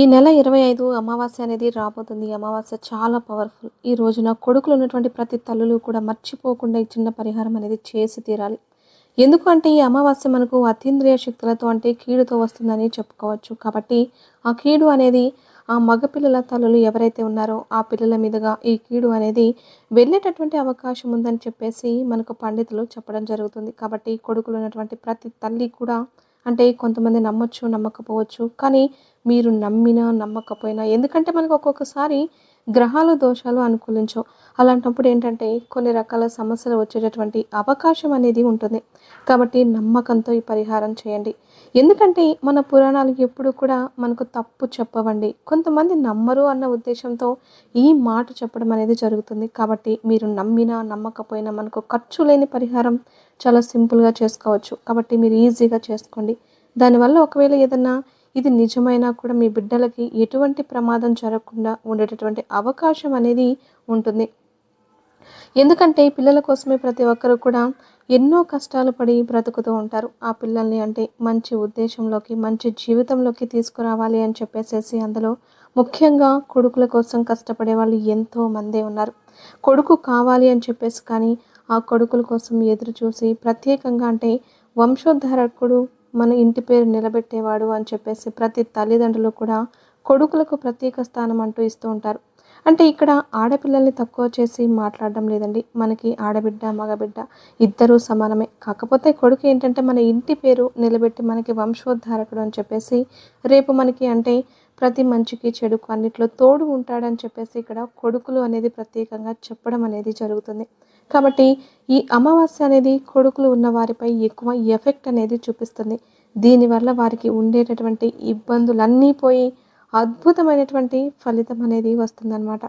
ఈ నెల ఇరవై ఐదు అమావాస్య అనేది రాబోతుంది. అమావాస్య చాలా పవర్ఫుల్. ఈ రోజున కొడుకులు ఉన్నటువంటి ప్రతి తల్లులు కూడా మర్చిపోకుండా ఈ చిన్న పరిహారం అనేది చేసి తీరాలి. ఎందుకు అంటే ఈ అమావాస్య మనకు అతీంద్రియ శక్తులతో అంటే కీడుతో వస్తుందని చెప్పుకోవచ్చు. కాబట్టి ఆ కీడు అనేది ఆ మగపిల్లల తల్లులు ఎవరైతే ఉన్నారో ఆ పిల్లల మీదుగా ఈ కీడు అనేది వెళ్ళేటటువంటి అవకాశం ఉందని చెప్పేసి మనకు పండితులు చెప్పడం జరుగుతుంది. కాబట్టి కొడుకులు ఉన్నటువంటి ప్రతి తల్లి కూడా అంటే కొంతమంది నమ్మొచ్చు నమ్మకపోవచ్చు. కానీ మీరు నమ్మినా నమ్మకపోయినా ఎందుకంటే మనకు ఒక్కొక్కసారి గ్రహాల దోషాలు అనుకూలించవు. అలాంటప్పుడు ఏంటంటే కొన్ని రకాల సమస్యలు వచ్చేటటువంటి అవకాశం అనేది ఉంటుంది. కాబట్టి నమ్మకంతో ఈ పరిహారం చేయండి. ఎందుకంటే మన పురాణాలు ఎప్పుడు కూడా మనకు తప్పు చెప్పవండి. కొంతమంది నమ్మరు అన్న ఉద్దేశంతో ఈ మాట చెప్పడం అనేది జరుగుతుంది. కాబట్టి మీరు నమ్మినా నమ్మకపోయినా మనకు ఖర్చు లేని పరిహారం చాలా సింపుల్గా చేసుకోవచ్చు. కాబట్టి మీరు ఈజీగా చేసుకోండి. దానివల్ల ఒకవేళ ఏదన్నా ఇది నిజమైనా కూడా మీ బిడ్డలకి ఎటువంటి ప్రమాదం జరగకుండా ఉండేటటువంటి అవకాశం అనేది ఉంటుంది. ఎందుకంటే పిల్లల కోసమే ప్రతి ఒక్కరు కూడా ఎన్నో కష్టాలు పడి బ్రతుకుతూ ఉంటారు. ఆ పిల్లల్ని అంటే మంచి ఉద్దేశంలోకి మంచి జీవితంలోకి తీసుకురావాలి అని చెప్పేసేసి అందులో ముఖ్యంగా కొడుకుల కోసం కష్టపడే వాళ్ళు ఎంతో మందే ఉన్నారు. కొడుకు కావాలి అని చెప్పేసి కానీ ఆ కొడుకుల కోసం ఎదురు చూసి ప్రత్యేకంగా అంటే వంశోద్ధారకుడు మన ఇంటి పేరు నిలబెట్టేవాడు అని చెప్పేసి ప్రతి తల్లిదండ్రులు కూడా కొడుకులకు ప్రత్యేక స్థానం అంటూ ఇస్తూ ఉంటారు. అంటే ఇక్కడ ఆడపిల్లల్ని తక్కువ చేసి మాట్లాడడం లేదండి. మనకి ఆడబిడ్డ మగబిడ్డ ఇద్దరూ సమానమే. కాకపోతే కొడుకు ఏంటంటే మన ఇంటి పేరు నిలబెట్టి మనకి వంశోద్ధారకుడు అని చెప్పేసి రేపు మనకి అంటే ప్రతి మంచికి చెడుకు అన్నిట్లో తోడు ఉంటాడని చెప్పేసి ఇక్కడ కొడుకులు అనేది ప్రత్యేకంగా చెప్పడం అనేది జరుగుతుంది. కాబట్టి ఈ అమావాస్య అనేది కొడుకులు ఉన్న వారిపై ఎక్కువ ఎఫెక్ట్ అనేది చూపిస్తుంది. దీనివల్ల వారికి ఉండేటటువంటి ఇబ్బందులన్నీ పోయి అద్భుతమైనటువంటి ఫలితం అనేది వస్తుందన్నమాట.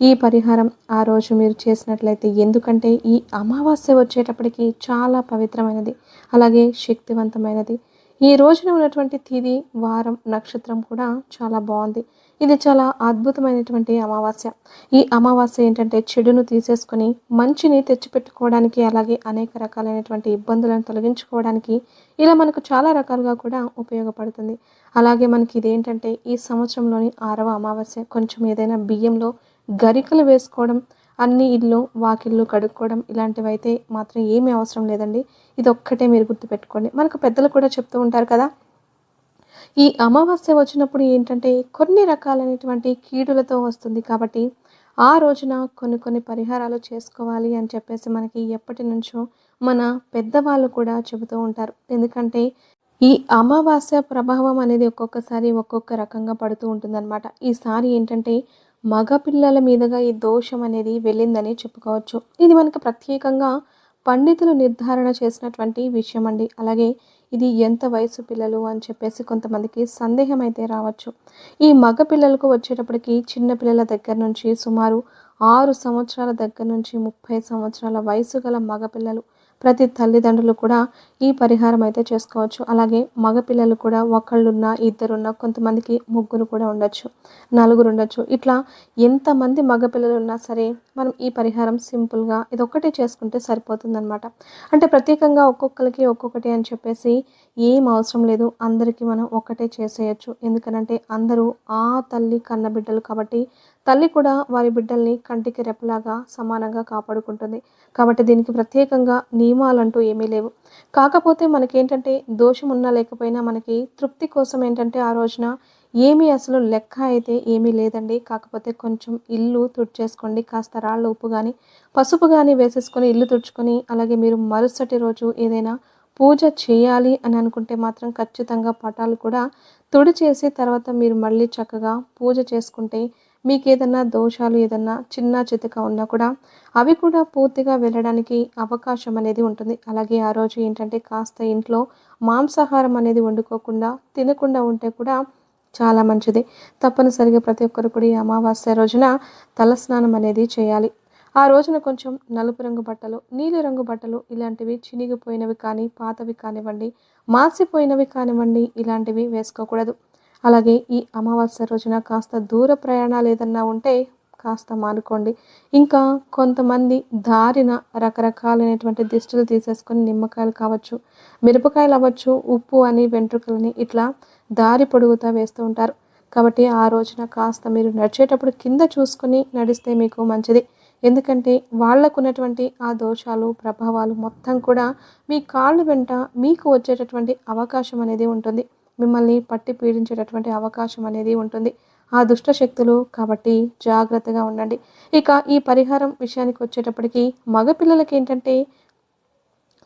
ఈ పరిహారం ఆ రోజు మీరు చేసినట్లయితే ఎందుకంటే ఈ అమావాస్య వచ్చేటప్పటికి చాలా పవిత్రమైనది అలాగే శక్తివంతమైనది. ఈ రోజున ఉన్నటువంటి తిది వారం నక్షత్రం కూడా చాలా బాగుంది. ఇది చాలా అద్భుతమైనటువంటి అమావాస్య. ఈ అమావాస్య ఏంటంటే చెడును తీసేసుకొని మంచిని తెచ్చిపెట్టుకోవడానికి అలాగే అనేక రకాలైనటువంటి ఇబ్బందులను తొలగించుకోవడానికి ఇలా మనకు చాలా రకాలుగా కూడా ఉపయోగపడుతుంది. అలాగే మనకి ఇదేంటంటే ఈ సంవత్సరంలోని ఆరవ అమావాస్య కొంచెం ఏదైనా బియ్యంలో గరికలు వేసుకోవడం అన్ని ఇల్లు వాకిళ్ళు కడుక్కోవడం ఇలాంటివి అయితే మాత్రం ఏమీ అవసరం లేదండి. ఇది ఒక్కటే మీరు గుర్తుపెట్టుకోండి. మనకు పెద్దలు కూడా చెప్తూ ఉంటారు కదా ఈ అమావాస్య వచ్చినప్పుడు ఏంటంటే కొన్ని రకాలైనటువంటి కీడులతో వస్తుంది కాబట్టి ఆ రోజున కొన్ని కొన్ని పరిహారాలు చేసుకోవాలి అని చెప్పేసి మనకి ఎప్పటి నుంచో మన పెద్దవాళ్ళు కూడా చెబుతూ ఉంటారు. ఎందుకంటే ఈ అమావాస్య ప్రభావం అనేది ఒక్కొక్కసారి ఒక్కొక్క రకంగా పడుతూ ఉంటుందన్నమాట. ఈసారి ఏంటంటే మగ పిల్లల మీదుగా ఈ దోషం అనేది వెళ్ళిందని చెప్పుకోవచ్చు. ఇది మనకు ప్రత్యేకంగా పండితులు నిర్ధారణ చేసినటువంటి విషయం అండి అలాగే ఇది ఎంత వయసు పిల్లలు అని చెప్పేసి కొంతమందికి సందేహం అయితే రావచ్చు. ఈ మగ పిల్లలకు వచ్చేటప్పటికి చిన్న పిల్లల దగ్గర నుంచి సుమారు ఆరు సంవత్సరాల దగ్గర నుంచి ముప్పై సంవత్సరాల వయసు గల మగపిల్లలు ప్రతి తల్లిదండ్రులు కూడా ఈ పరిహారం అయితే చేసుకోవచ్చు. అలాగే మగపిల్లలు కూడా ఒకళ్ళున్నా ఇద్దరున్నా కొంతమందికి ముగ్గురు కూడా ఉండొచ్చు నలుగురు ఉండొచ్చు. ఇట్లా ఎంతమంది మగపిల్లలు ఉన్నా సరే మనం ఈ పరిహారం సింపుల్గా ఇది ఒక్కటే చేసుకుంటే సరిపోతుందనమాట అంటే ప్రత్యేకంగా ఒక్కొక్కరికి ఒక్కొక్కటి అని చెప్పేసి ఏం అవసరం లేదు. అందరికీ మనం ఒక్కటే చేసేయచ్చు. ఎందుకనంటే అందరూ ఆ తల్లి కన్నబిడ్డలు కాబట్టి తల్లి కూడా వారి బిడ్డల్ని కంటికి రెప్పలాగా సమానంగా కాపాడుకుంటుంది. కాబట్టి దీనికి ప్రత్యేకంగా నియమాలంటూ ఏమీ లేవు. కాకపోతే మనకేంటంటే దోషం ఉన్నా లేకపోయినా మనకి తృప్తి కోసం ఏంటంటే ఆ రోజున ఏమీ అసలు లెక్క అయితే ఏమీ లేదండి. కాకపోతే కొంచెం ఇల్లు తుడిచేసుకోండి. కాస్త రాళ్ళ ఉప్పు కానీ పసుపు కానీ వేసేసుకొని ఇల్లు తుడుచుకొని అలాగే మీరు మరుసటి రోజు ఏదైనా పూజ చేయాలి అని అనుకుంటే మాత్రం ఖచ్చితంగా పటాలు కూడా తుడి చేసి తర్వాత మీరు మళ్ళీ చక్కగా పూజ చేసుకుంటే మీకు ఏదన్నా దోషాలు ఏదన్నా చిన్న చితక ఉన్నా కూడా అవి కూడా పూర్తిగా వెళ్ళడానికి అవకాశం అనేది ఉంటుంది. అలాగే ఆ రోజు ఏంటంటే కాస్త ఇంట్లో మాంసాహారం అనేది వండుకోకుండా తినకుండా ఉంటే కూడా చాలా మంచిది. తప్పనిసరిగా ప్రతి ఒక్కరు కూడా ఈ అమావాస్య రోజున తలస్నానం అనేది చేయాలి. ఆ రోజున కొంచెం నలుపు రంగు బట్టలు నీలి రంగు బట్టలు ఇలాంటివి చినిగిపోయినవి కానీ పాతవి కానివ్వండి మాసిపోయినవి కానివ్వండి ఇలాంటివి వేసుకోకూడదు. అలాగే ఈ అమావాస్య రోజున కాస్త దూర ప్రయాణాలు ఏదన్నా ఉంటే కాస్త మానుకోండి. ఇంకా కొంతమంది దారిన రకరకాలైనటువంటి దిష్టులు తీసేసుకొని నిమ్మకాయలు కావచ్చు మిరపకాయలు అవ్వచ్చు ఉప్పు అని వెంట్రుకలని ఇట్లా దారి పొడుగుతా వేస్తూ ఉంటారు. కాబట్టి ఆ రోజున కాస్త మీరు నడిచేటప్పుడు కింద చూసుకొని నడిస్తే మీకు మంచిది. ఎందుకంటే వాళ్ళకు ఉన్నటువంటి ఆ దోషాలు ప్రభావాలు మొత్తం కూడా మీ కాళ్ళు వెంట మీకు వచ్చేటటువంటి అవకాశం అనేది ఉంటుంది. మిమ్మల్ని పట్టి పీడించేటటువంటి అవకాశం అనేది ఉంటుంది. ఆ దుష్ట శక్తులు కాబట్టి జాగ్రత్తగా ఉండండి. ఇక ఈ పరిహారం విషయానికి వచ్చేటప్పటికి మగపిల్లలకి ఏంటంటే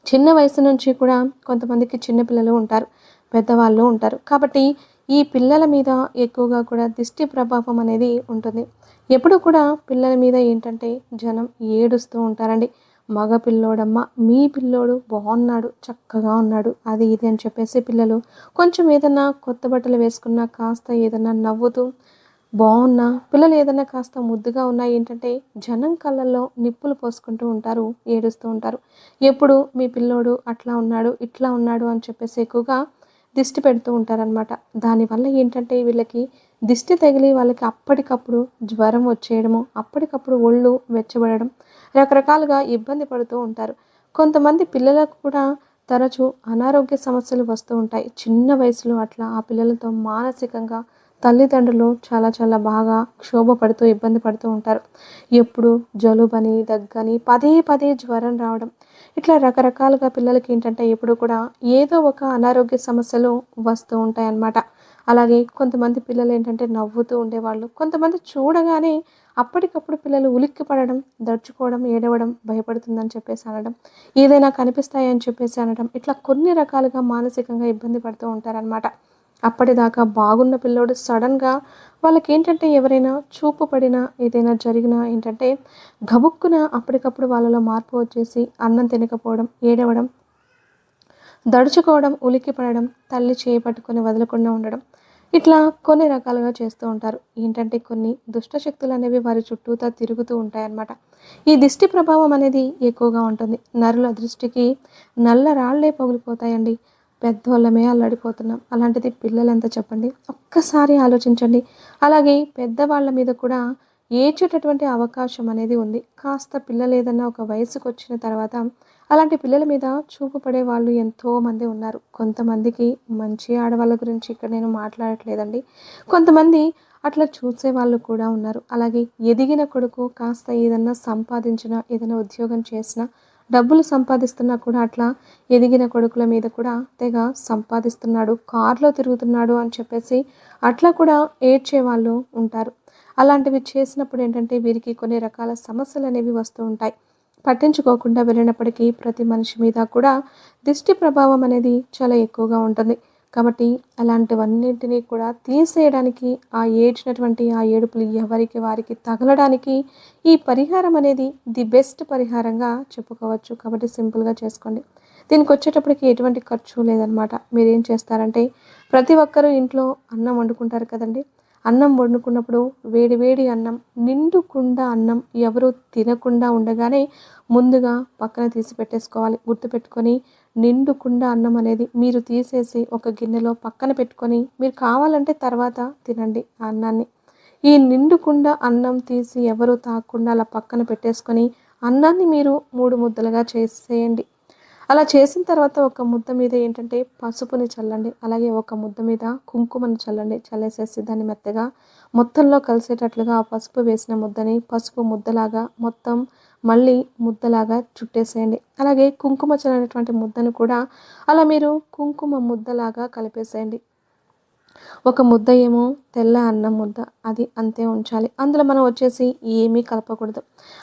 చిన్న వయసు నుంచి కూడా కొంతమందికి చిన్నపిల్లలు ఉంటారు పెద్దవాళ్ళు ఉంటారు. కాబట్టి ఈ పిల్లల మీద ఎక్కువగా కూడా దిష్టి ప్రభావం అనేది ఉంటుంది. ఎప్పుడు కూడా పిల్లల మీద ఏంటంటే జనం ఏడుస్తూ ఉంటారండి. మగ పిల్లోడమ్మ మీ పిల్లోడు బాగున్నాడు చక్కగా ఉన్నాడు అది ఇది అని చెప్పేసి పిల్లలు కొంచెం ఏదన్నా కొత్త బట్టలు వేసుకున్నా కాస్త ఏదన్నా నవ్వుతూ బాగున్నా పిల్లలు ఏదైనా కాస్త ముద్దుగా ఉన్నా ఏంటంటే జనం కళ్ళల్లో నిప్పులు పోసుకుంటూ ఉంటారు ఏడుస్తూ ఉంటారు. ఎప్పుడు మీ పిల్లోడు అట్లా ఉన్నాడు ఇట్లా ఉన్నాడు అని చెప్పేసి ఎక్కువగా దిష్టి పెడుతూ ఉంటారనమాట దానివల్ల ఏంటంటే వీళ్ళకి దిష్టి తగిలి వాళ్ళకి అప్పటికప్పుడు జ్వరం వచ్చేయడము అప్పటికప్పుడు ఒళ్ళు వెచ్చబడడం రకరకాలుగా ఇబ్బంది పడుతూ ఉంటారు. కొంతమంది పిల్లలకు కూడా తరచూ అనారోగ్య సమస్యలు వస్తూ ఉంటాయి. చిన్న వయసులో అట్లా ఆ పిల్లలతో మానసికంగా తల్లిదండ్రులు చాలా చాలా బాగా క్షోభపడుతూ ఇబ్బంది పడుతూ ఉంటారు. ఎప్పుడు జలుబని దగ్గని పదే పదే జ్వరం రావడం. ఇట్లా రకరకాలుగా పిల్లలకి ఏంటంటే ఎప్పుడు కూడా ఏదో ఒక అనారోగ్య సమస్యలు వస్తూ ఉంటాయి అన్నమాట అలాగే కొంతమంది పిల్లలు ఏంటంటే నవ్వుతూ ఉండేవాళ్ళు. కొంతమంది చూడగానే అప్పటికప్పుడు పిల్లలు ఉలిక్కి పడడం దడుచుకోవడం ఏడవడం భయపడుతుందని చెప్పేసి అనడం ఏదైనా కనిపిస్తాయని చెప్పేసి అనడం ఇట్లా కొన్ని రకాలుగా మానసికంగా ఇబ్బంది పడుతూ ఉంటారనమాట అప్పటిదాకా బాగున్న పిల్లోడు సడన్గా వాళ్ళకి ఏంటంటే ఎవరైనా చూపు పడినా ఏదైనా జరిగినా ఏంటంటే గబుక్కున అప్పటికప్పుడు వాళ్ళలో మార్పు వచ్చేసి అన్నం తినకపోవడం ఏడవడం దడుచుకోవడం ఉలిక్కి పడడం తల్లి చేపట్టుకొని వదలకుండా ఉండడం ఇట్లా కొన్ని రకాలుగా చేస్తూ ఉంటారు. ఏంటంటే కొన్ని దుష్ట శక్తులు అనేవి వారి చుట్టూతా తిరుగుతూ ఉంటాయన్నమాట. ఈ దిష్టి ప్రభావం అనేది ఎక్కువగా ఉంటుంది. నరుల దృష్టికి నల్ల రాళ్ళే పగిలిపోతాయండి. పెద్దవాళ్ళమే అల్లాడిపోతున్నాం. అలాంటిది పిల్లలంతా చెప్పండి? ఒక్కసారి ఆలోచించండి. అలాగే పెద్దవాళ్ళ మీద కూడా ఏడ్చేటటువంటి అవకాశం అనేది ఉంది. కాస్త పిల్లలు ఏదన్నా ఒక వయసుకు వచ్చిన తర్వాత అలాంటి పిల్లల మీద చూపు పడే వాళ్ళు ఎంతోమంది ఉన్నారు. కొంతమందికి మంచి ఆడవాళ్ళ గురించి ఇక్కడ నేను మాట్లాడట్లేదండి. కొంతమంది అట్లా చూసే వాళ్ళు కూడా ఉన్నారు. అలాగే ఎదిగిన కొడుకు కాస్త ఏదన్నా సంపాదించినా ఏదైనా ఉద్యోగం చేసినా డబ్బులు సంపాదిస్తున్నా కూడా అట్లా ఎదిగిన కొడుకుల మీద కూడా తెగ సంపాదిస్తున్నాడు కారులో తిరుగుతున్నాడు అని చెప్పేసి అట్లా కూడా ఏడ్చే వాళ్ళు ఉంటారు. అలాంటివి చేసినప్పుడు ఏంటంటే వీరికి కొన్ని రకాల సమస్యలు అనేవి వస్తూ ఉంటాయి. పట్టించుకోకుండా వెళ్ళినప్పటికీ ప్రతి మనిషి మీద కూడా దిష్టి ప్రభావం అనేది చాలా ఎక్కువగా ఉంటుంది. కాబట్టి అలాంటివన్నింటినీ కూడా తీసేయడానికి ఆ ఏడ్చినటువంటి ఆ ఏడుపులు ఎవరికి వారికి తగలడానికి ఈ పరిహారం అనేది ది బెస్ట్ పరిహారంగా చెప్పుకోవచ్చు. కాబట్టి సింపుల్గా చేసుకోండి. దీనికి వచ్చేటప్పటికి ఎటువంటి ఖర్చు లేదనమాట మీరు ఏం చేస్తారంటే ప్రతి ఒక్కరూ ఇంట్లో అన్నం వండుకుంటారు కదండి. అన్నం వండుకున్నప్పుడు వేడివేడి అన్నం నిండుకుండా అన్నం ఎవరు తినకుండా ఉండగానే ముందుగా పక్కన తీసి పెట్టేసుకోవాలి. గుర్తుపెట్టుకొని నిండుకుండా అన్నం అనేది మీరు తీసేసి ఒక గిన్నెలో పక్కన పెట్టుకొని మీరు కావాలంటే తర్వాత తినండి ఆ అన్నాన్ని. ఈ నిండుకుండా అన్నం తీసి ఎవరు తాకుండా అలా పక్కన పెట్టేసుకొని అన్నాన్ని మీరు మూడు ముద్దలుగా చేసేయండి. అలా చేసిన తర్వాత ఒక ముద్ద మీద ఏంటంటే పసుపుని చల్లండి అలాగే ఒక ముద్ద మీద కుంకుమని చల్లండి. చల్లేసేసి దాన్ని మెత్తగా మొత్తంలో కలిసేటట్లుగా ఆ పసుపు వేసిన ముద్దని పసుపు ముద్దలాగా మొత్తం మళ్ళీ ముద్దలాగా చుట్టేసేయండి. అలాగే కుంకుమ చల్లినటువంటి ముద్దను కూడా అలా మీరు కుంకుమ ముద్దలాగా కలిపేసేయండి. ఒక ముద్ద ఏమో తెల్ల అన్నం ముద్ద అది అంతే ఉంచాలి. అందులో మనం వచ్చేసి ఏమీ కలపకూడదు.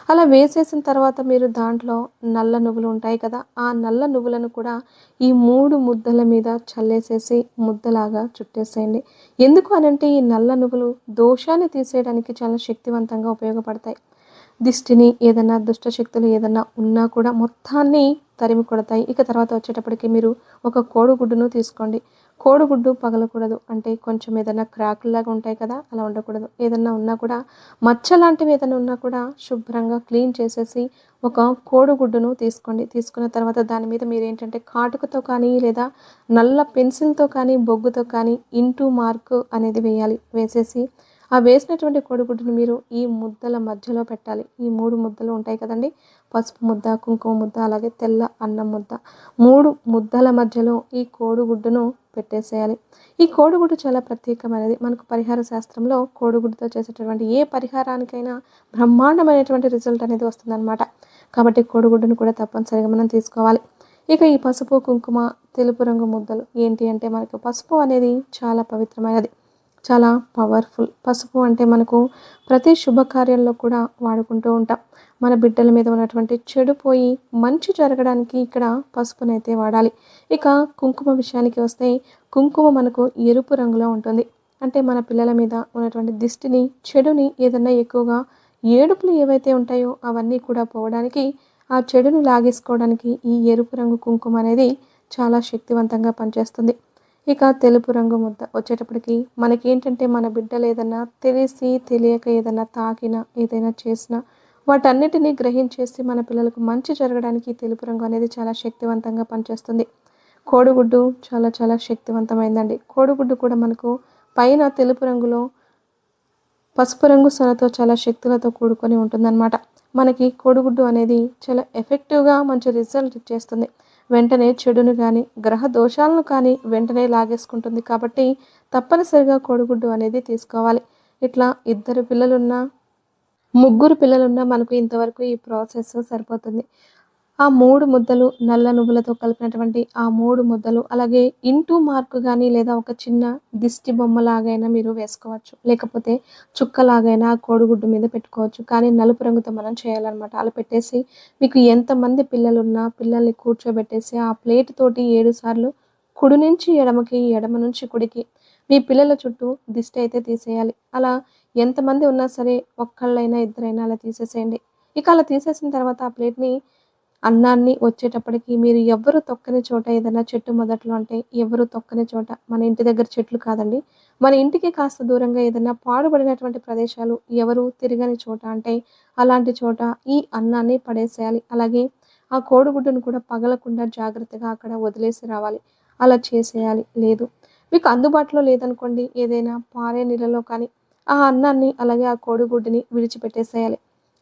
అలా వేసేసిన తర్వాత మీరు దాంట్లో నల్ల నువ్వులు ఉంటాయి కదా ఆ నల్ల నువ్వులను కూడా ఈ మూడు ముద్దల మీద చల్లేసేసి ముద్దలాగా చుట్టేసేయండి. ఎందుకు అనంటే ఈ నల్ల నువ్వులు దోషాన్ని తీసేయడానికి చాలా శక్తివంతంగా ఉపయోగపడతాయి. దిష్టిని ఏదైనా దుష్ట శక్తులు ఏదైనా ఉన్నా కూడా మొత్తాన్ని తరిమి కొడతాయి. ఇక తర్వాత వచ్చేటప్పటికి మీరు ఒక కోడిగుడ్డును తీసుకోండి. కోడిగుడ్డు పగలకూడదు. అంటే కొంచెం ఏదైనా క్రాకుల్లాగా ఉంటాయి కదా అలా ఉండకూడదు. ఏదన్నా ఉన్నా కూడా మచ్చ లాంటివి ఏదైనా ఉన్నా కూడా శుభ్రంగా క్లీన్ చేసేసి ఒక కోడిగుడ్డును తీసుకోండి. తీసుకున్న తర్వాత దాని మీద మీరు ఏంటంటే కాటుకతో కానీ లేదా నల్ల పెన్సిల్తో కానీ బొగ్గుతో కానీ ఇంటూ మార్క్ అనేది వేయాలి. వేసేసి ఆ వేసినటువంటి కోడిగుడ్డుని మీరు ఈ ముద్దల మధ్యలో పెట్టాలి. ఈ మూడు ముద్దలు ఉంటాయి కదండి. పసుపు ముద్ద కుంకుమ ముద్ద అలాగే తెల్ల అన్నం ముద్ద. మూడు ముద్దల మధ్యలో ఈ కోడిగుడ్డును పెట్టేసేయాలి. ఈ కోడిగుడ్డు చాలా ప్రత్యేకమైనది. మనకు పరిహార శాస్త్రంలో కోడిగుడ్డుతో చేసేటటువంటి ఏ పరిహారానికైనా బ్రహ్మాండమైనటువంటి రిజల్ట్ అనేది వస్తుందన్నమాట. కాబట్టి కోడిగుడ్డును కూడా తప్పనిసరిగా మనం తీసుకోవాలి. ఇక ఈ పసుపు కుంకుమ తెలుపు రంగు ముద్దలు ఏంటి అంటే మనకు పసుపు అనేది చాలా పవిత్రమైనది. చాలా పవర్ఫుల్ పసుపు అంటే మనకు ప్రతి శుభకార్యంలో కూడా వాడుకుంటూ ఉంటాం. మన బిడ్డల మీద ఉన్నటువంటి చెడు పోయి మంచి జరగడానికి ఇక్కడ పసుపునైతే వాడాలి. ఇక కుంకుమ విషయానికి వస్తే కుంకుమ మనకు ఎరుపు రంగులో ఉంటుంది. అంటే మన పిల్లల మీద ఉన్నటువంటి దిష్టిని చెడుని ఏదన్నా ఎక్కువగా ఏడుపులు ఏవైతే ఉంటాయో అవన్నీ కూడా పోవడానికి ఆ చెడును లాగేసుకోవడానికి ఈ ఎరుపు రంగు కుంకుమ అనేది చాలా శక్తివంతంగా పనిచేస్తుంది. ఇక తెలుపు రంగు ముద్ద వచ్చేటప్పటికి మనకేంటంటే మన బిడ్డలు ఏదన్నా తెలిసి తెలియక ఏదైనా తాకినా ఏదైనా చేసినా వాటన్నిటినీ గ్రహించేసి మన పిల్లలకు మంచి జరగడానికి తెలుపు రంగు అనేది చాలా శక్తివంతంగా పనిచేస్తుంది. కోడిగుడ్డు చాలా చాలా శక్తివంతమైందండి. కోడిగుడ్డు కూడా మనకు పైన తెలుపు రంగులో పసుపు రంగు సొనతో చాలా శక్తులతో కూడుకొని ఉంటుందన్నమాట. మనకి కోడిగుడ్డు అనేది చాలా ఎఫెక్టివ్గా మంచి రిజల్ట్ ఇచ్చేస్తుంది. వెంటనే చెడును కానీ గ్రహ దోషాలను కానీ వెంటనే లాగేసుకుంటుంది కాబట్టి తప్పనిసరిగా కోడిగుడ్డు అనేది తీసుకోవాలి. ఇట్లా ఇద్దరు పిల్లలున్నా ముగ్గురు పిల్లలున్నా మనకు ఇంతవరకు ఈ ప్రాసెస్ సరిపోతుంది. ఆ మూడు ముద్దలు నల్ల నువ్వులతో కలిపినటువంటి ఆ మూడు ముద్దలు అలాగే ఇంటూ మార్కు కానీ లేదా ఒక చిన్న దిష్టి బొమ్మలాగైనా మీరు వేసుకోవచ్చు. లేకపోతే చుక్కలాగైనా కోడిగుడ్డు మీద పెట్టుకోవచ్చు. కానీ నలుపు రంగుతో మనం చేయాలన్నమాట. అలా పెట్టేసి మీకు ఎంతమంది పిల్లలు ఉన్నా పిల్లల్ని కూర్చోబెట్టేసి ఆ ప్లేట్ తోటి ఏడు సార్లు కుడి నుంచి ఎడమకి ఎడమ నుంచి కుడికి మీ పిల్లల చుట్టూ దిష్టి అయితే తీసేయాలి. అలా ఎంతమంది ఉన్నా సరే ఒక్కళ్ళైనా ఇద్దరైనా అలా తీసేసేయండి. ఇక అలా తీసేసిన తర్వాత ఆ ప్లేట్ని అన్నాన్ని వచ్చేటప్పటికి మీరు ఎవరు తొక్కని చోట ఏదైనా చెట్టు మొదట్లో అంటే ఎవరు తొక్కని చోట మన ఇంటి దగ్గర చెట్లు కాదండి. మన ఇంటికి కాస్త దూరంగా ఏదైనా పాడుబడినటువంటి ప్రదేశాలు ఎవరు తిరగని చోట అంటే అలాంటి చోట ఈ అన్నాన్ని పడేసేయాలి. అలాగే ఆ కోడిగుడ్డును కూడా పగలకుండా జాగ్రత్తగా అక్కడ వదిలేసి రావాలి. అలా చేసేయాలి. లేదు. మీకు అందుబాటులో లేదనుకోండి ఏదైనా పారే నీళ్ళలో కానీ ఆ అన్నాన్ని అలాగే ఆ కోడిగుడ్డుని విడిచిపెట్టేసేయాలి.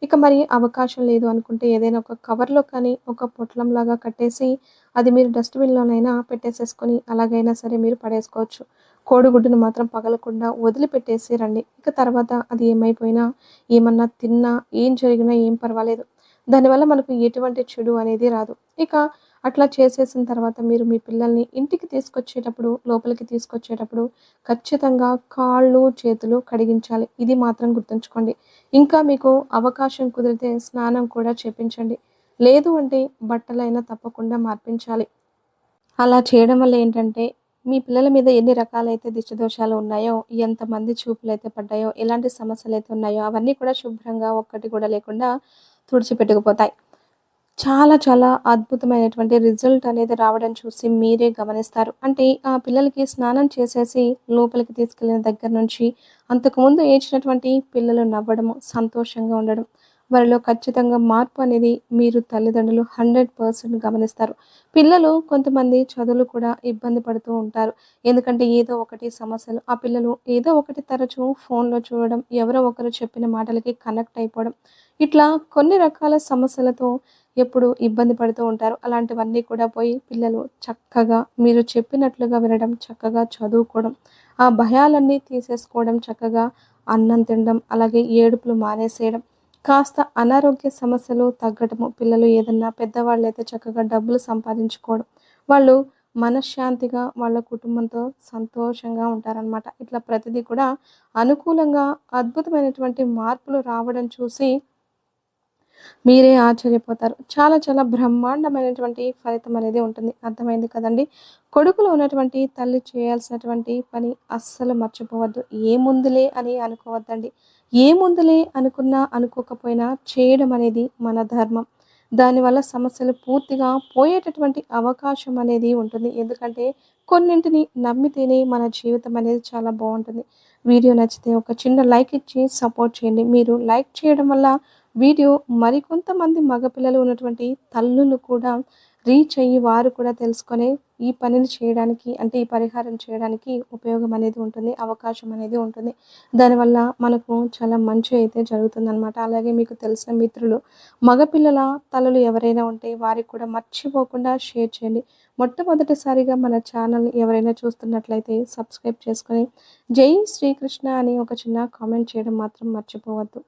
ఇక మరి అవకాశం లేదు అనుకుంటే ఏదైనా ఒక కవర్లో కానీ ఒక పొట్లం లాగా కట్టేసి అది మీరు డస్ట్బిన్లోనైనా పెట్టేసేసుకొని అలాగైనా సరే మీరు పడేసుకోవచ్చు. కోడిగుడ్డును మాత్రం పగలకుండా వదిలిపెట్టేసి రండి. ఇక తర్వాత అది ఏమైపోయినా ఏమన్నా తిన్నా ఏం జరిగినా ఏం పర్వాలేదు. దానివల్ల మనకు ఎటువంటి చెడు అనేది రాదు. ఇక అట్లా చేసేసిన తర్వాత మీరు మీ పిల్లల్ని ఇంటికి తీసుకొచ్చేటప్పుడు లోపలికి తీసుకొచ్చేటప్పుడు ఖచ్చితంగా కాళ్ళు చేతులు కడిగించాలి. ఇది మాత్రం గుర్తుంచుకోండి. ఇంకా మీకు అవకాశం కుదిరితే స్నానం కూడా చేపించండి. లేదు అంటే బట్టలైనా తప్పకుండా మార్పించాలి. అలా చేయడం వల్ల ఏంటంటే మీ పిల్లల మీద ఎన్ని రకాలైతే దిష్టదోషాలు ఉన్నాయో ఎంతమంది చూపులు అయితే పడ్డాయో ఎలాంటి సమస్యలు అయితే ఉన్నాయో అవన్నీ కూడా శుభ్రంగా ఒక్కటి కూడా లేకుండా తుడిచిపెట్టుకుపోతాయి. చాలా చాలా అద్భుతమైనటువంటి రిజల్ట్ అనేది రావడం చూసి మీరే గమనిస్తారు. అంటే ఆ పిల్లలకి స్నానం చేసేసి లోపలికి తీసుకెళ్ళిన దగ్గర నుంచి అంతకుముందు ఏడ్చినటువంటి పిల్లలు నవ్వడము సంతోషంగా ఉండడం వారిలో ఖచ్చితంగా మార్పు అనేది మీరు తల్లిదండ్రులు హండ్రెడ్ పర్సెంట్ గమనిస్తారు. పిల్లలు కొంతమంది చదువులు కూడా ఇబ్బంది పడుతూ ఉంటారు. ఎందుకంటే ఏదో ఒకటి సమస్యలు ఆ పిల్లలు ఏదో ఒకటి తరచూ ఫోన్లో చూడడం ఎవరో ఒకరు చెప్పిన మాటలకి కనెక్ట్ అయిపోవడం. ఇట్లా కొన్ని రకాల సమస్యలతో ఎప్పుడు ఇబ్బంది పడుతూ ఉంటారు. అలాంటివన్నీ కూడా పోయి పిల్లలు చక్కగా మీరు చెప్పినట్లుగా వినడం చక్కగా చదువుకోవడం ఆ భయాలన్నీ తీసేసుకోవడం చక్కగా అన్నం తినడం అలాగే ఏడుపులు మానేసేయడం కాస్త అనారోగ్య సమస్యలు తగ్గడము పిల్లలు ఏదన్నా పెద్దవాళ్ళు అయితే చక్కగా డబ్బులు సంపాదించుకోవడం వాళ్ళు మనశ్శాంతిగా వాళ్ళ కుటుంబంతో సంతోషంగా ఉంటారనమాట ఇట్లా ప్రతిదీ కూడా అనుకూలంగా అద్భుతమైనటువంటి మార్పులు రావడం చూసి మీరే ఆశ్చర్యపోతారు. చాలా చాలా బ్రహ్మాండమైనటువంటి ఫలితం అనేది ఉంటుంది. అర్థమైంది కదండి? కొడుకులో ఉన్నటువంటి తల్లి చేయాల్సినటువంటి పని అస్సలు మర్చిపోవద్దు. ఏముందిలే అని అనుకోవద్దండి. ఏముందులే అనుకున్నా అనుకోకపోయినా చేయడం అనేది మన ధర్మం. దానివల్ల సమస్యలు పూర్తిగా పోయేటటువంటి అవకాశం అనేది ఉంటుంది. ఎందుకంటే కొన్నింటిని నమ్మితేనే మన జీవితం అనేది చాలా బాగుంటుంది. వీడియో నచ్చితే ఒక చిన్న లైక్ ఇచ్చి సపోర్ట్ చేయండి. మీరు లైక్ చేయడం వల్ల వీడియో మరికొంతమంది మగపిల్లలు ఉన్నటువంటి తల్లులు కూడా రీచ్ అయ్యి వారు కూడా తెలుసుకొని ఈ పనిని చేయడానికి అంటే ఈ పరిహారం చేయడానికి ఉపయోగం అనేది ఉంటుంది అవకాశం అనేది ఉంటుంది. దానివల్ల మనకు చాలా మంచి అయితే జరుగుతుందన్నమాట. అలాగే మీకు తెలిసిన మిత్రులు మగపిల్లల తలలు ఎవరైనా ఉంటే వారికి కూడా మర్చిపోకుండా షేర్ చేయండి. మొట్టమొదటిసారిగా మన ఛానల్ ఎవరైనా చూస్తున్నట్లయితే సబ్స్క్రైబ్ చేసుకొని జై శ్రీకృష్ణ అని ఒక చిన్న కామెంట్ చేయడం మాత్రం మర్చిపోవద్దు.